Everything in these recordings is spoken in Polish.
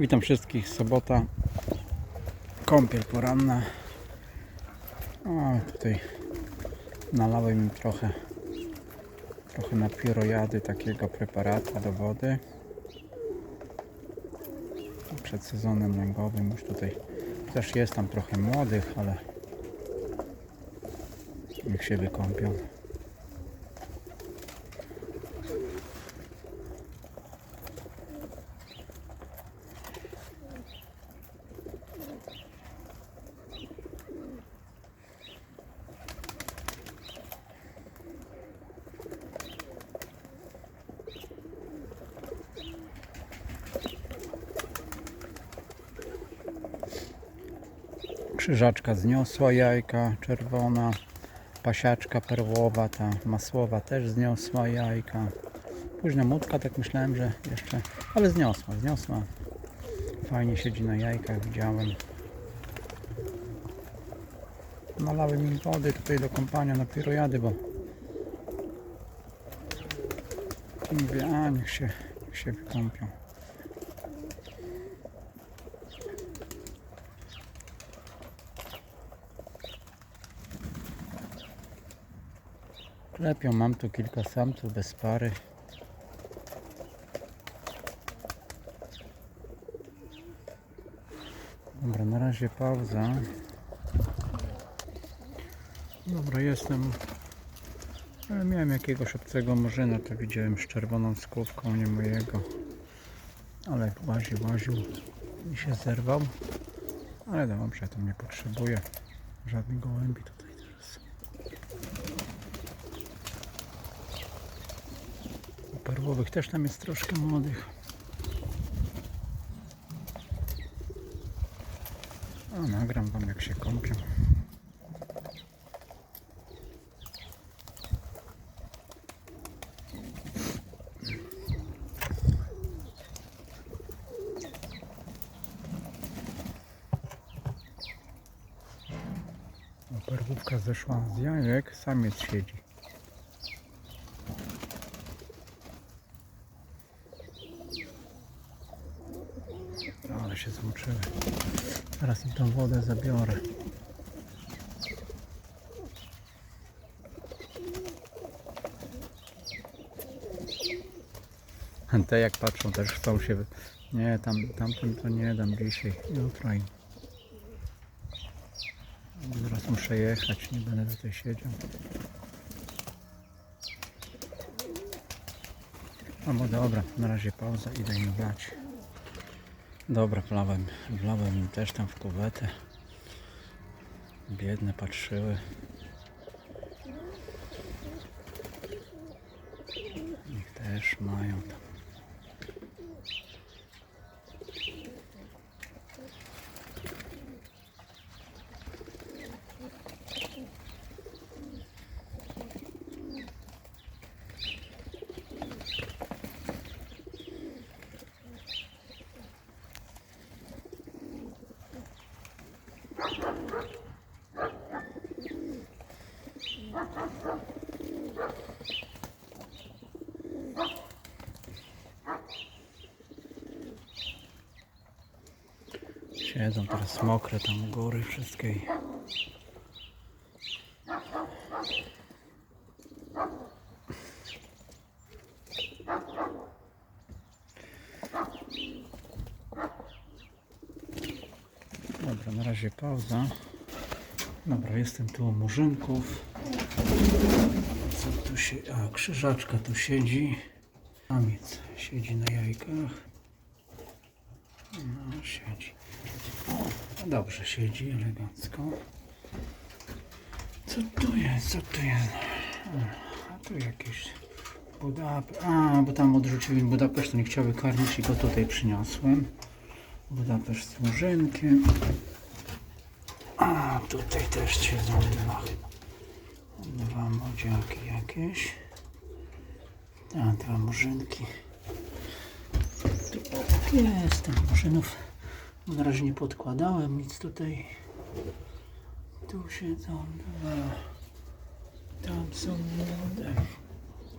Witam wszystkich, sobota, kąpiel poranna. O, tutaj nalałem im trochę, trochę na pirojady takiego preparatu do wody. Przed sezonem lęgowym już tutaj też jest tam trochę młodych, ale niech się wykąpią. Krzyżaczka zniosła jajka, czerwona. Pasiaczka perłowa, ta masłowa też zniosła jajka. Późna młódka, tak myślałem, że jeszcze, ale zniosła, zniosła. Fajnie siedzi na jajkach, widziałem. Nalałem im wody tutaj do kąpania na pirojady, bo mówię, a niech się, niech się wykąpią. Klepią, mam tu kilka samców bez pary. Dobra, na razie pauza. Dobra, jestem. Ale miałem jakiegoś obcego murzyna, to widziałem z czerwoną skórką, nie mojego. Ale łaził, łaził i się zerwał. Ale dobrze, to nie potrzebuję żadnych gołębi tutaj Perłowych też tam jest troszkę młodych. O, nagram wam jak się kąpią. O, Perłówka zeszła z jajek, samiec siedzi. Ale się zmoczyły. Teraz im tą wodę zabiorę. Te jak patrzą też chcą się... Nie, tam, tamtym to nie dam dzisiaj. Jutro im. Zaraz muszę jechać, nie będę tutaj siedział. No bo dobra, na razie pauza, idę im wlać. Dobra, wlałem, wlałem im też tam w kuwetę. Biedne patrzyły. Niech też mają tam. Siedzą teraz mokre tam góry wszystkie. Dobra, na razie pauza. Dobra, jestem tu u murzynków. Co tu się... A, krzyżaczka tu siedzi. Samiec siedzi na jajkach. No, siedzi. O, dobrze siedzi, elegancko. Co tu jest? Co tu jest? A tu jakieś Budapeszt. A, bo tam odrzuciłem Budapeszt, nie chciały karmić i go tutaj przyniosłem. Budapeszt z murzynkiem. A, tutaj też siedzą dwa. Dwa młodziaki jakieś. A, dwa murzynki. Tu jest tam murzynów. Na razie nie podkładałem nic tutaj. Tu siedzą dwa. Tam są młode.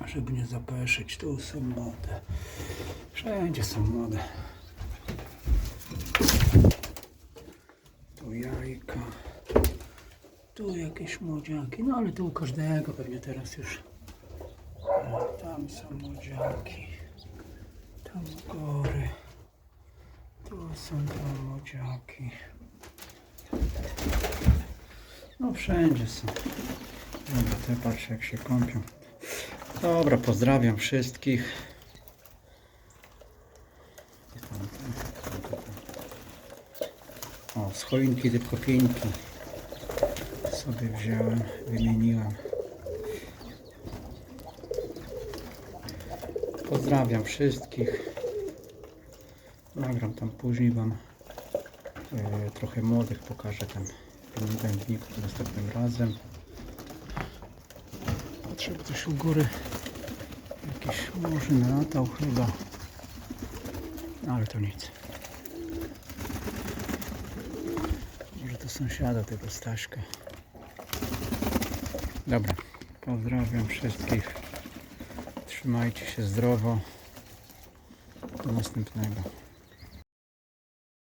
Żeby nie zapeszyć, tu są młode. Wszędzie są młode. Tu jajka. Tu jakieś młodziaki. No ale to u każdego pewnie teraz już. Tam są młodziaki. Tam u góry. Tu są młodziaki. No wszędzie są. Dobra, te patrzę jak się kąpią. Dobra, pozdrawiam wszystkich. O, z choinki tylko sobie wziąłem, wymieniłem. Pozdrawiam wszystkich. Nagram tam później Wam e, trochę młodych, pokażę tam w bębników następnym razem. Patrzę, bo coś u góry jakiś murzyn latał chyba. No, ale to nic. Może to sąsiada tego Staśka. Dobra, pozdrawiam wszystkich. Trzymajcie się zdrowo. Do następnego.